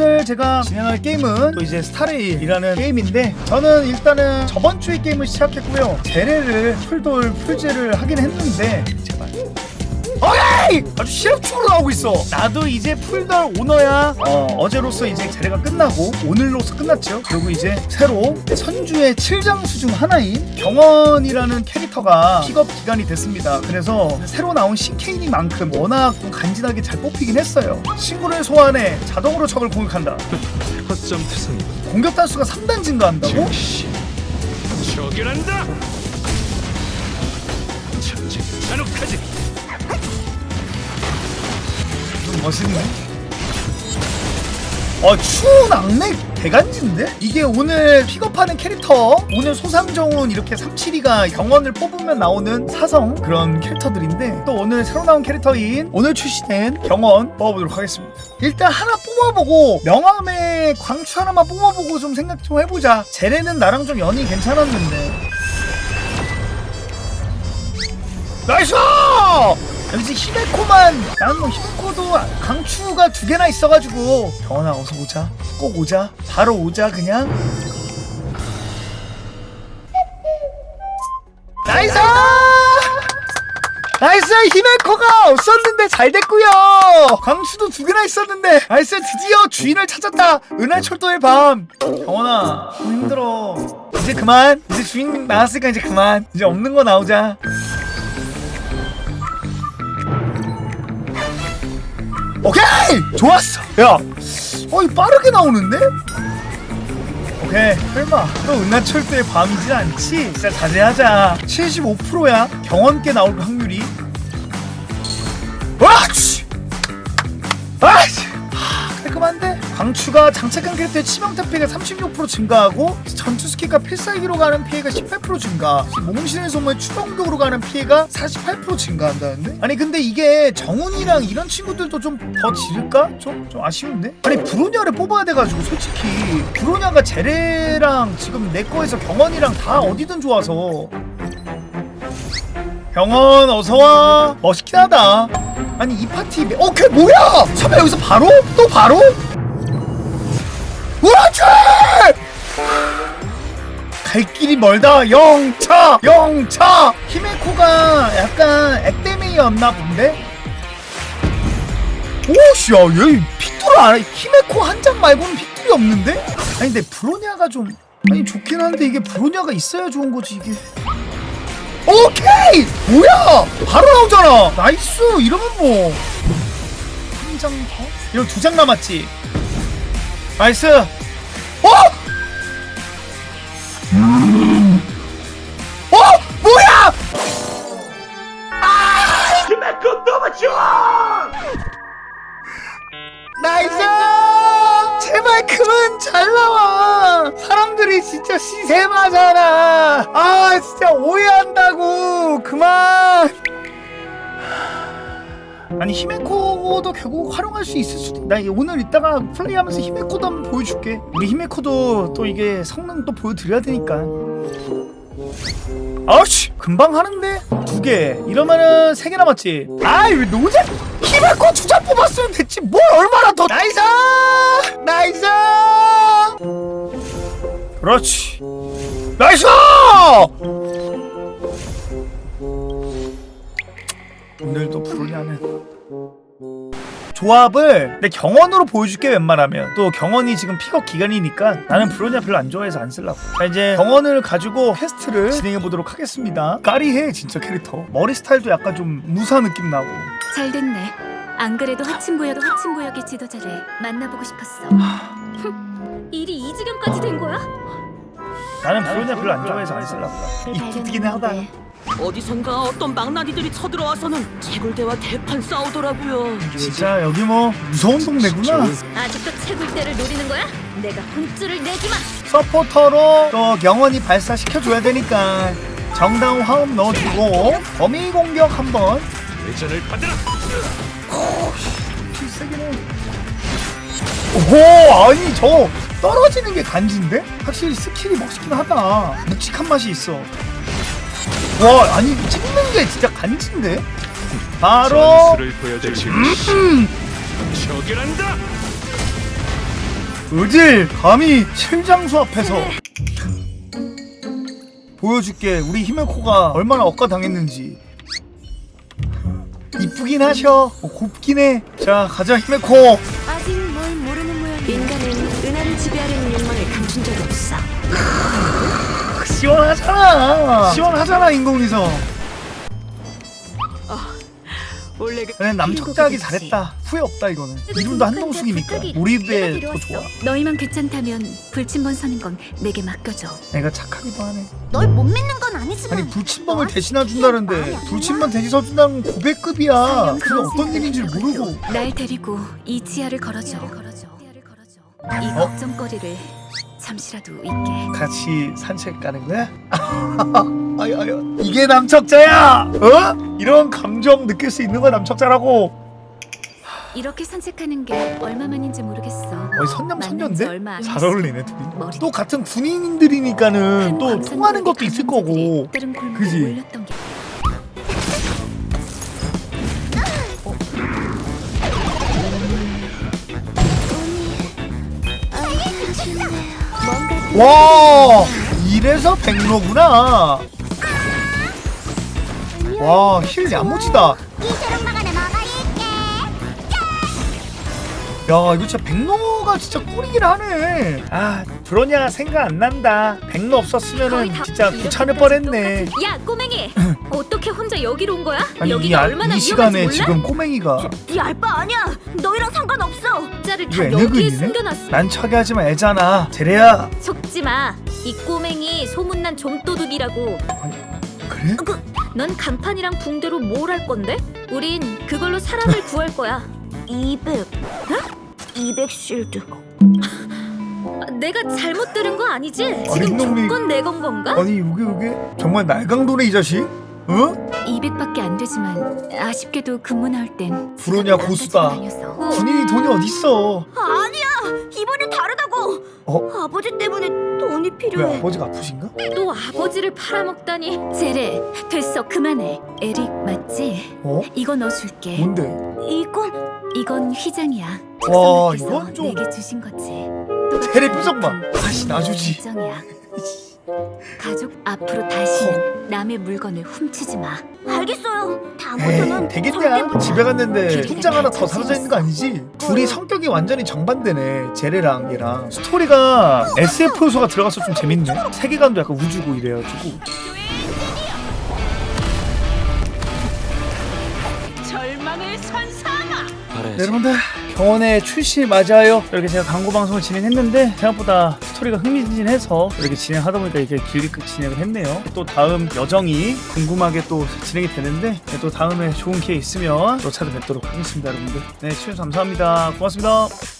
오늘 제가 진행할 게임은 또 이제 스타레일이라는 게임인데 저는 일단은 저번 주에 게임을 시작했고요. 제레를 풀돌 풀제를 하긴 했는데 제발. 어이! 아주 실험적으로 나오고 있어. 나도 이제 풀돌 오너야. 어, 어제로서 이제 제레가 끝나고 오늘로서 끝났죠. 그리고 이제 새로 선주의 7장수 중 하나인 경원이라는 캐릭터가 픽업 기간이 됐습니다. 그래서 새로 나온 신케이니만큼 워낙 좀 간지나게 잘 뽑히긴 했어요. 친구를 소환해 자동으로 적을 공격한다. 허점 투성이 공격 단수가 3단 증가한다고? 즉시 처결한다. 전쟁 잔혹하지. 좀 멋있네. 어, 추운 악내 대간지인데? 이게 오늘 픽업하는 캐릭터 오늘 소상정운 이렇게 372가 경원을 뽑으면 나오는 사성 그런 캐릭터들인데 또 오늘 새로 나온 캐릭터인 오늘 출시된 경원 뽑아보도록 하겠습니다 일단 하나 뽑아보고 명함의 광추 하나만 뽑아보고 좀 생각 좀 해보자 제레는 나랑 좀 연이 괜찮았는데 나이스! 여기서 히메코만 나는 뭐 히메코도 강추가 두 개나 있어가지고. 병원아 어서 오자. 꼭 오자. 바로 오자 그냥. 나이스! 나이스! 히메코가 없었는데 잘 됐고요. 강추도 두 개나 있었는데 나이스! 드디어 주인을 찾았다. 은하 철도의 밤. 병원아 좀 힘들어. 이제 그만. 이제 주인 나왔으니까 이제 그만. 이제 없는 거 나오자 오케이! 좋았어. 야 어이 빠르게 나오는데? 오케이 설마. 또 은하철도의 밤이진 않지? 진짜 자제하자. 75%야. 경원께 나올 확률이 강추가 장착한 캐릭터의 치명타 피해가 36% 증가하고 전투 스킬과 필살기로 가는 피해가 18% 증가 몽신의 소모의 추동격으로 가는 피해가 48% 증가한다는데? 아니 근데 이게 정훈이랑 이런 친구들도 좀 더 지를까? 좀, 좀 아쉬운데? 아니 브로냐를 뽑아야 돼가지고 솔직히 브로냐가 제레랑 지금 내 거에서 경원이랑 다 어디든 좋아서 병원 어서와 멋있긴 하다 아니 이 파티 매- 어, 걔 뭐야 설마 여기서 바로? 또 바로? 우라치! 갈 길이 멀다 영차 영차 히메코가 약간 액데미였나 본데? 오씨야 얘 핏돌 알아 히메코 한 장 말고는 핏돌이 없는데? 아니 근데 브로냐가 좀 아니 좋긴 한데 이게 브로냐가 있어야 좋은 거지 이게 오케이! 뭐야! 바로 나오잖아! 나이스! 이러면 뭐. 한 장 더? 이런 두장 남았지? 나이스! 어! 어! 뭐야! 히메코 너무 좋아. 나이스! 제발 그만 잘 나와! 사람들이 진짜 시세마잖아! 아, 진짜 오해한다고! 그만! 아니 히메코도 결국 활용할 수 있을 수도 나 오늘 이따가 플레이하면서 히메코도 한번 보여줄게. 우리 히메코도 또 이게 성능 또 보여드려야 되니까. 아우씨 금방 하는데? 두 개. 이러면은 세 개 남았지. 아이 왜 노잼? 히메코 두장 뽑았으면 됐지. 뭘 얼마나 더 나이스! 나이스! 그렇지. 나이스 조합을 내 경원으로 보여줄게 웬만하면. 또 경원이 지금 픽업 기간이니까 나는 브로냐 별로 안 좋아해서 안 쓸라고. 자 이제 경원을 가지고 퀘스트를 진행해 보도록 하겠습니다. 까리해 진짜 캐릭터. 머리 스타일도 약간 좀 무사 느낌 나고. 잘 됐네. 안 그래도 하층구역도 하층구역의 지도자를 만나보고 싶었어. 일이 이 지경까지 된 거야? 나는 브로냐 별로 안 좋아해서 안 쓸라고. 이쁘긴 하다 어디선가 어떤 망나니들이 쳐들어와서는 채굴대와 대판 싸우더라고요. 진짜 여기 뭐 무서운 동네구나 아직도 채굴대를 노리는 거야? 내가 혼쭐을 내지 마. 서포터로 또 경원이 발사시켜줘야 되니까 정당 화음 넣어주고 범위 공격 한번 회전을 받으라. 필살기는 오 아니 저 떨어지는 게 간지인데? 확실히 스킬이 멋있긴 하다 묵직한 맛이 있어 와 아니 찍는 게 진짜 간지인데? 바로 전술을 보여줄 즉시 처결한다. 어딜 감히 칠장수 앞에서 보여줄게 우리 히메코가 얼마나 억까당했는지 이쁘긴 하셔 어, 곱긴 해자 가자 히메코 아직 뭘 모르는 모양. 인간은 은하를 지배하려는 욕망을 감춘 적이 없어. 시원하잖아. 시원하잖아 인공위성. 원래 그 그냥 핑거도 잘했다. 후회 없다 이거는. 이름도 한동숙이니까. 우리배 더 좋아. 너희만 괜찮다면 불침번 서는 건 내게 맡겨줘. 내가 착하기도 하네. 널 못 믿는 건 아니지만 아니 불침범을 대신해 준다는데 불침범 대신 서준다는 건 고백급이야. 그게 어떤 일인지 모르고. 날 데리고 이 지하를 걸어줘. 이 어? 걱정거리를 잠시라도 잊게. 같이 산책 가는 거야? 아유 아유 이게 남척자야 어? 이런 감정 느낄 수 있는 거야 남척자라고 이렇게 산책하는 게 얼마만인지 모르겠어. 거의 선남선녀인데? 얼마 안 잘 됐어. 어울리네 둘이 머리 또 같은 군인들이니까는 한또 통하는 것도 있을 거고 다른 골목에 그지? 몰렸던 게 와 이래서 백로구나. 와힐 야무지다. 야 이거 진짜 백로가 진짜 꿀이긴 하네. 아 브로냐 생각 안 난다. 백로 없었으면은 진짜 귀찮을 뻔했네. 야 꼬맹이 어떻게 혼자 여기로 온 거야? 아니 이, 여기가 아, 얼마나 이 시간에 위험한지 몰라? 지금 꼬맹이가 네 알바 아니야 너희랑 상관없어 자를 이거 다 여기에 애늙은이네? 숨겨놨어 난 척이 하지만 애잖아 제레야 속지 마 이 꼬맹이 소문난 좀도둑이라고 그래? 넌 간판이랑 붕대로 뭘 할 건데? 우린 그걸로 사람을 구할 거야 200 200 실드 아, 내가 잘못 들은 거 아니지? 지금 이놈이- 조건 내건 건가? 아니 이게 이게 정말 날강도네 이 자식 어? 200밖에 안 되지만 아쉽게도 근무 나올 땐 브로냐 고수다. 군인이 돈이 어딨어 아니야 이번엔 다르다고 어? 아버지 때문에 돈이 왜 필요해 아버지가 아프신가? 또 아버지를 팔아먹다니 제레 됐어 그만해 에릭 맞지? 어? 이거 넣어줄게 뭔데? 이건 이건 휘장이야 와, 이건 좀- 내게 주신 거지 제레 표정 봐 다시 놔주지 결정이야 가족 앞으로 다시는 남의 물건을 훔치지 마. 알겠어요. 에이 다음부터는 되겠냐? 집에 갔는데 통장 하나 더 사라져 있는 거 아니지? 둘이 성격이 완전히 정반대네 제레랑 얘랑. 스토리가 SF 요소가 들어가서 좀 재밌네. 세계관도 약간 우주고 이래가지고. 절망을 선사하마. 네, 여러분들 병원에 출시 맞아요. 이렇게 제가 광고 방송을 진행했는데 생각보다 스토리가 흥미진진해서 이렇게 진행하다 보니까 이렇게 길게 끝 진행을 했네요. 또 다음 여정이 궁금하게 또 진행이 되는데 네, 또 다음에 좋은 기회 있으면 또 찾아뵙도록 하겠습니다 여러분들. 네 시청해주셔서 감사합니다. 고맙습니다